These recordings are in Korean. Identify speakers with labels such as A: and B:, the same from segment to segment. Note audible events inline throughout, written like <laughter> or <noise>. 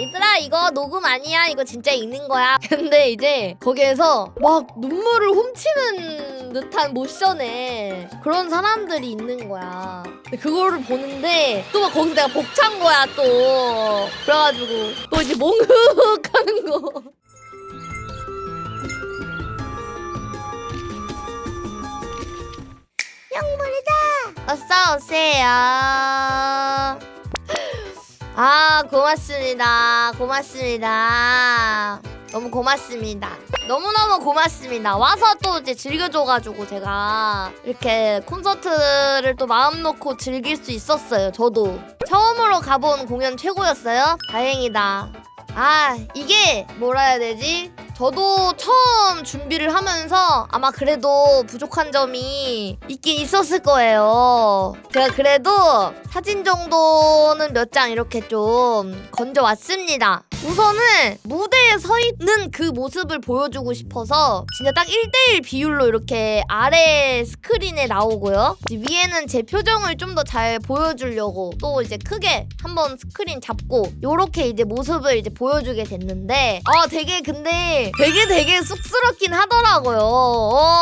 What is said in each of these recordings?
A: 얘들아 이거 녹음 아니야? 이거 진짜 있는 거야? <laughs> 근데 이제 거기에서 막 눈물을 훔치는 듯한 모션에 그런 사람들이 있는 거야. 근데 그거를 보는데 또 막 거기서 내가 벅찬 거야 또. 그래가지고 또 이제 몽흑 하는 거. 영물이다 어서 오세요 아 고맙습니다. 고맙습니다. 너무 고맙습니다. 너무너무 고맙습니다. 와서 또 이제 즐겨줘가지고 제가 이렇게 콘서트를 또 마음 놓고 즐길 수 있었어요 저도. 처음으로 가본 공연 최고였어요. 다행이다. 아 이게 뭐라 해야 되지 저도 처음 준비를 하면서 아마 그래도 부족한 점이 있긴 있었을 거예요. 제가 그래도 사진 정도는 몇 장 이렇게 좀 건져왔습니다. 우선은 무대에 서 있는 그 모습을 보여주고 싶어서 진짜 딱 1대1 비율로 이렇게 아래 스크린에 나오고요. 위에는 제 표정을 좀 더 잘 보여주려고 또 이제 크게 한번 스크린 잡고 요렇게 이제 모습을 이제 보여주게 됐는데 아 되게 근데 되게 되게 쑥스럽긴 하더라고요. 어,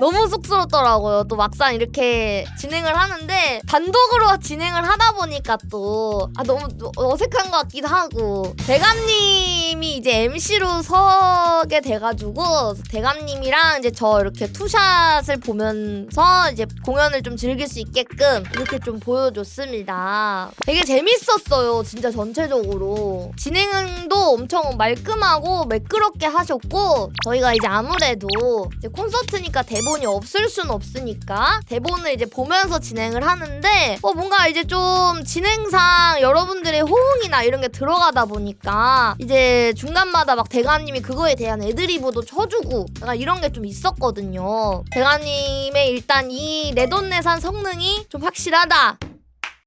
A: 너무 쑥스럽더라고요. 또 막상 이렇게 진행을 하는데 단독으로 진행을 하다 보니까 또 아 너무 어색한 것 같기도 하고 대감님이 이제 MC로 서게 돼가지고 대감님이랑 이제 저 이렇게 투샷을 보면서 이제 공연을 좀 즐길 수 있게끔 이렇게 좀 보여줬습니다. 되게 재밌었어요, 진짜 전체적으로. 진행도 엄청 말끔하고 매끄럽게 하셨고 저희가 이제 아무래도 이제 콘서트니까 대본이 없을 순 없으니까 대본을 이제 보면서 진행을 하는데 어 뭔가 이제 좀 진행상 여러분들의 호응이나 이런 게 들어가다 보니까 이제 중간마다 막 대감님이 그거에 대한 애드리브도 쳐주고 약간 이런 게 좀 있었거든요. 대감님의 일단 이 내돈내산 성능이 좀 확실하다.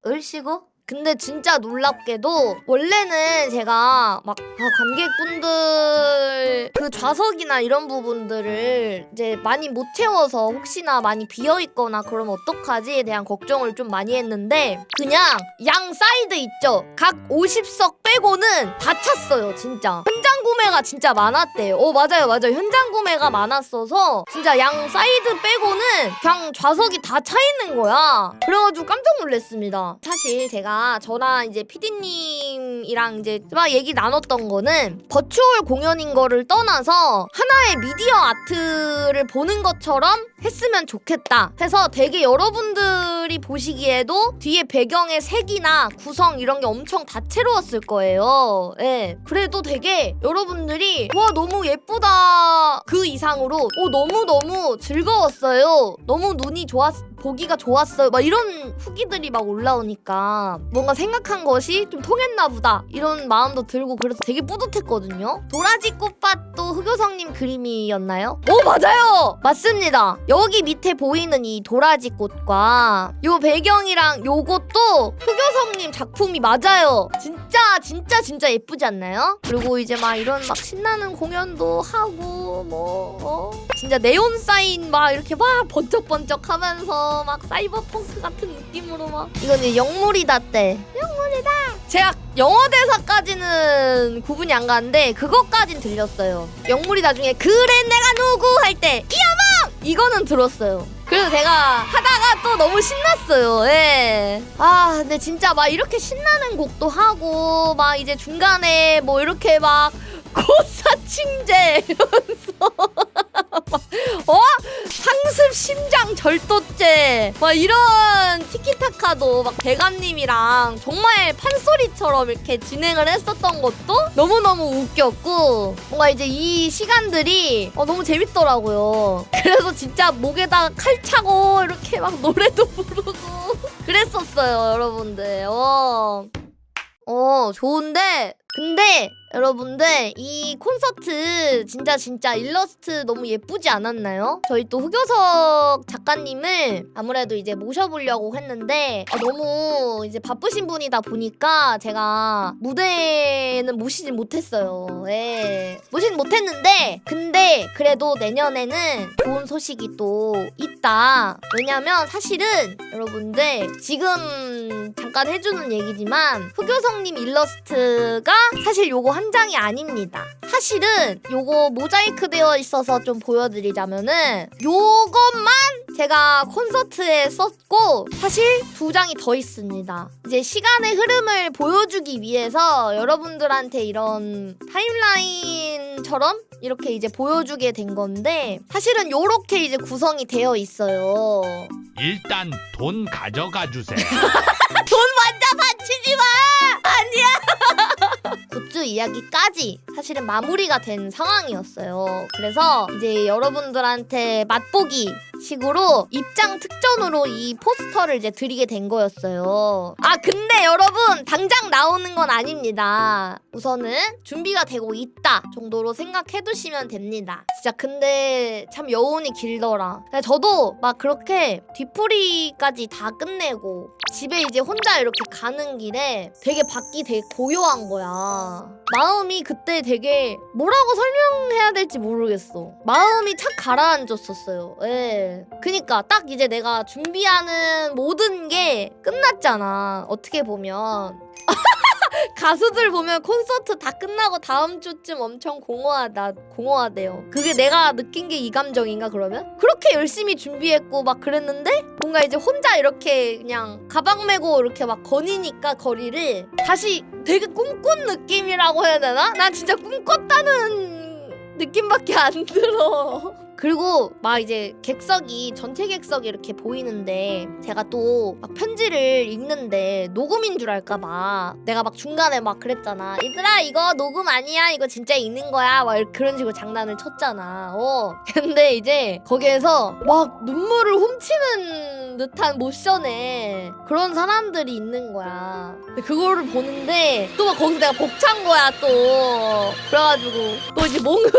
A: 을시고? 근데 진짜 놀랍게도 원래는 제가 막 아, 관객분들 그 좌석이나 이런 부분들을 이제 많이 못 채워서 혹시나 많이 비어 있거나 그러면 어떡하지에 대한 걱정을 좀 많이 했는데 그냥 양 사이드 있죠. 각 50석 빼고는 다 찼어요, 진짜. 현장 구매가 진짜 많았대요. 어, 맞아요, 맞아요. 현장 구매가 많았어서 진짜 양 사이드 빼고는 그냥 좌석이 다 차 있는 거야. 그래가지고 깜짝 놀랐습니다. 사실 제가 저랑 이제 피디님이랑 이제 막 얘기 나눴던 거는 버추얼 공연인 거를 떠나서 하나의 미디어 아트를 보는 것처럼 했으면 좋겠다 해서 되게 여러분들이 보시기에도 뒤에 배경의 색이나 구성 이런 게 엄청 다채로웠을 거예요. 예. 그래도 되게 여러분들이 와 너무 예쁘다 그 이상으로 오 너무 너무 즐거웠어요. 너무 눈이 좋았 보기가 좋았어요. 막 이런 후기들이 막 올라오니까 뭔가 생각한 것이 좀 통했나 보다 이런 마음도 들고 그래서 되게 뿌듯했거든요. 도라지 꽃밭도 흑요성님 그림이었나요? 오 맞아요. 맞습니다. 여기 밑에 보이는 이 도라지 꽃과 요 배경이랑 요것도 흑요성님 작품이 맞아요. 진짜 진짜 진짜 예쁘지 않나요? 그리고 이제 막 이런 막 신나는 공연도 하고 뭐 어? 진짜 네온 사인 막 이렇게 막 번쩍번쩍 하면서 막 사이버펑크 같은 느낌으로 막. 이건 영물이다 때. 영물이다. 제가 영어 대사까지는 구분이 안 가는데 그것까진 들렸어요. 영물이 나중에 그래 내가 누구? 할 때 이어망 이거는 들었어요. 그래서 제가 하다가 또 너무 신났어요. 예. 아, 근데 진짜 막 이렇게 신나는 곡도 하고 막 이제 중간에 뭐 이렇게 막 <laughs> 고사칭제 이러 막 이런 티키타카도 막 대감님이랑 정말 판소리처럼 이렇게 진행을 했었던 것도 너무너무 웃겼고 뭔가 이제 이 시간들이 어, 너무 재밌더라고요. <laughs> 그래서 진짜 목에다가 칼 차고 이렇게 막 노래도 <laughs> 부르고 그랬었어요, 여러분들. 어. 어, 좋은데 근데 여러분들 이 콘서트 진짜 진짜 일러스트 너무 예쁘지 않았나요? 저희 또 흑요석 작가님을 아무래도 이제 모셔보려고 했는데 아, 너무 이제 바쁘신 분이다 보니까 제가 무대에는 모시진 못했어요. 예. 모시진 못했는데 근데 그래도 내년에는 좋은 소식이 또 있다. 왜냐면 사실은 여러분들 지금 잠깐 해주는 얘기지만 흑요석님 일러스트가 사실 요거 한 장이 아닙니다. 사실은 요거 모자이크 되어 있어서 좀 보여드리자면은 요것만 제가 콘서트에 썼고 사실 두 장이 더 있습니다. 이제 시간의 흐름을 보여주기 위해서 여러분들한테 이런 타임라인처럼 이렇게 이제 보여주게 된 건데 사실은 요렇게 이제 구성이 되어 있어요.
B: 일단 돈 가져가 주세요. <laughs>
A: 돈 먼저 받치지 마! 이야기까지 사실은 마무리가 된 상황이었어요. 그래서 이제 여러분들한테 맛보기 식으로 입장 특전으로 이 포스터를 이제 드리게 된 거였어요. 아, 근데 여러분, 당장 나오는 건 아닙니다. 우선은 준비가 되고 있다 정도로 생각해 두시면 됩니다. 진짜 근데 참 여운이 길더라. 저도 막 그렇게 뒤풀이까지 다 끝내고 집에 이제 혼자 이렇게 가는 길에 되게 밖이 되게 고요한 거야. 마음이 그때 되게 뭐라고 설명해야 될지 모르겠어. 마음이 착 가라앉았었어요. 예. 그니까 딱 이제 내가 준비하는 모든 게 끝났잖아. 어떻게 보면. <laughs> 가수들 보면 콘서트 다 끝나고 다음 주쯤 엄청 공허하다 공허하대요. 그게 내가 느낀 게 이 감정인가 그러면? 그렇게 열심히 준비했고 막 그랬는데 뭔가 이제 혼자 이렇게 그냥 가방 메고 이렇게 막 거니니까 거리를 다시 되게 꿈꾼 느낌이라고 해야 되나? 난 진짜 꿈꿨다는 느낌밖에 안 들어. 그리고 막 이제 객석이 전체 객석이 이렇게 보이는데 제가 또 막 편지를 읽는데 녹음인 줄 알까봐. 내가 막 중간에 막 그랬잖아. 얘들아 이거 녹음 아니야? 이거 진짜 읽는 거야? 막 그런 식으로 장난을 쳤잖아. 어. <laughs> 근데 이제 거기에서 막 눈물을 훔치는 듯한 모션에 그런 사람들이 있는 거야 근데 그거를 보는데 또 막 거기서 내가 벅찬 거야 또 그래가지고 또 이제 몽흑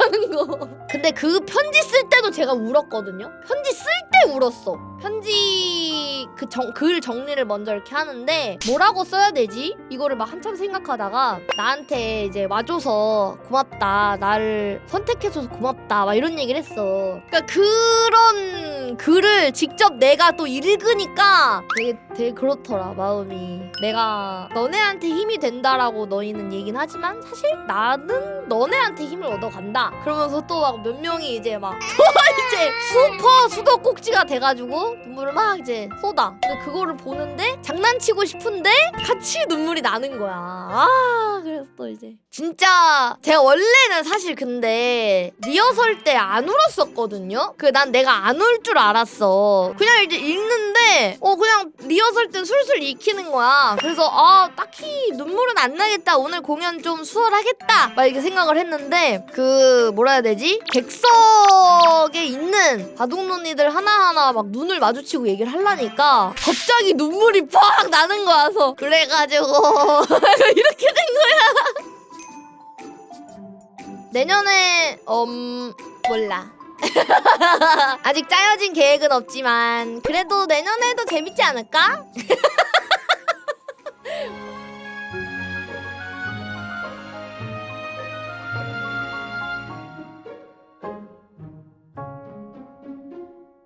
A: 하는 거 근데 그 편지 쓸 때도 제가 울었거든요. 편지 쓸 때 울었어. 편지 그 정, 글 정리를 먼저 이렇게 하는데 뭐라고 써야 되지? 이거를 막 한참 생각하다가 나한테 이제 와줘서 고맙다. 나를 선택해줘서 고맙다. 막 이런 얘기를 했어. 그러니까 그런 글을 직접 내가 또 읽으니까 되게 되게 그렇더라 마음이. 내가 너네한테 힘이 된다라고 너희는 얘긴 하지만 사실 나는 너네한테 힘을 얻어간다. 그러면서 또 막 몇 명이 이제 막 <laughs> 이제 슈퍼 수도꼭지가 돼가지고 눈물을 막 이제 쏟아. 근데 그거를 보는데 장난치고 싶은데 같이 눈물이 나는 거야. 아 또 이제 진짜 제가 원래는 사실 근데 리허설 때 안 울었었거든요. 그 난 내가 안 울 줄 알았어. 그냥 이제 읽는데 어 그냥 리허설 땐 술술 익히는 거야. 그래서 아 딱히 눈물은 안 나겠다. 오늘 공연 좀 수월하겠다. 막 이렇게 생각을 했는데 그 뭐라 해야 되지? 객석에 있는 바둑눈이들 하나하나 막 눈을 마주치고 얘기를 하려니까 갑자기 눈물이 팍 나는 거야서 그래가지고 <laughs> 이렇게 내년에 음 몰라. <laughs> 아직 짜여진 계획은 없지만 그래도 내년에도 재밌지 않을까? <laughs>